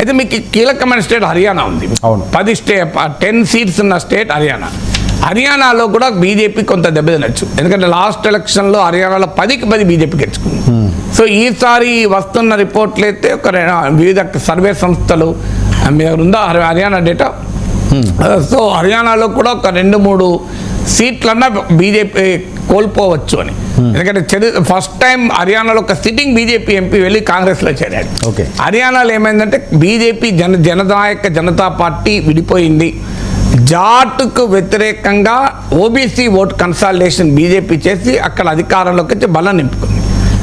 అయితే మీకు కీలకమైన స్టేట్ హర్యానా ఉంది. అవును. పది స్టే టెన్ సీట్స్ ఉన్న స్టేట్ హర్యానా. హర్యానాలో కూడా బీజేపీ కొంత దెబ్బతినచ్చు ఎందుకంటే లాస్ట్ ఎలక్షన్లో హర్యానాలో పదికి పది బీజేపీ గెలుచుకుంది. సో ఈసారి వస్తున్న రిపోర్ట్లు అయితే ఒక వివిధ సర్వే సంస్థలు మీ దగ్గర ఉందా హరి- హర్యానా డేటా? సో హర్యానాలో కూడా ఒక రెండు మూడు సీట్లన్నా బీజేపీ కోల్పోవచ్చు అని. ఎందుకంటే చరి- ఫస్ట్ టైం హర్యానాలో ఒక సిట్టింగ్ బీజేపీ ఎంపీ వెళ్ళి కాంగ్రెస్లో చేరాడు. ఓకే. హర్యానాలో ఏమైందంటే బీజేపీ జన జననాయక జనతా పార్టీ విడిపోయింది. జాట్కు వ్యతిరేకంగా ఓబీసీ ఓట్ కన్సాలిడేషన్ బీజేపీ చేసి అక్కడ అధికారంలోకి వచ్చి బలం నింపుకుంది.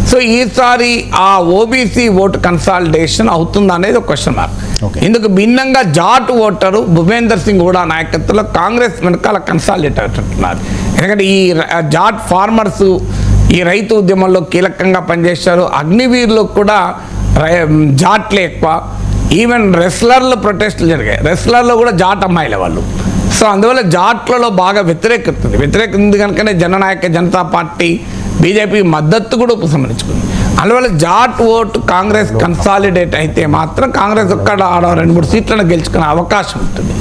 సో ఈసారి ఆ ఓబీసీ ఓటు కన్సాలిడేషన్ అవుతుందా అనేది ఒక క్వశ్చన్ మార్క్. ఇందుకు భిన్నంగా జాట్ ఓటరు భుపేందర్ సింగ్ కూడా నాయకత్వంలో కాంగ్రెస్ వెనకాల కన్సాలిడేట్ అవుతున్నారు. ఎందుకంటే ఈ జాట్ ఫార్మర్స్ ఈ రైతు ఉద్యమంలో కీలకంగా పనిచేశారు. అగ్నివీర్లు కూడా జాట్లే ఎక్కువ. ఈవెన్ రెస్లర్లు ప్రొటెస్ట్లు జరిగాయి. రెస్లర్లో కూడా జాట్ అమ్మాయిల వాళ్ళు. సో అందువల్ల జాట్లలో బాగా వ్యతిరేకత ఉంది. వ్యతిరేకత ఉంది కనుకనే జననాయక జనతా పార్టీ బీజేపీ మద్దతు కూడా ఉపసంహరించుకుంది. అందువల్ల జాట్ ఓటు కాంగ్రెస్ కన్సాలిడేట్ అయితే మాత్రం కాంగ్రెస్ ఒక్కడ ఆడ రెండు మూడు సీట్లను గెలుచుకునే అవకాశం ఉంటుంది.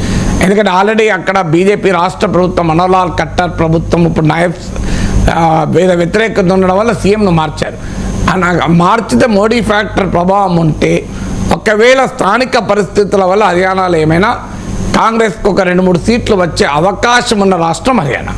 ఎందుకంటే ఆల్రెడీ అక్కడ బీజేపీ రాష్ట్ర ప్రభుత్వం మనోలాల్ ఖట్టర్ ప్రభుత్వం ఇప్పుడు నాయబ్ వేద వ్యతిరేకత ఉండడం వల్ల సీఎంను మార్చారు. మార్చితే మోడీ ఫ్యాక్టర్ ప్రభావం ఉంటే ఒకవేళ స్థానిక పరిస్థితుల వల్ల హర్యానాలో ఏమైనా కాంగ్రెస్కి ఒక రెండు మూడు సీట్లు వచ్చే అవకాశం ఉన్న రాష్ట్రం హర్యానా.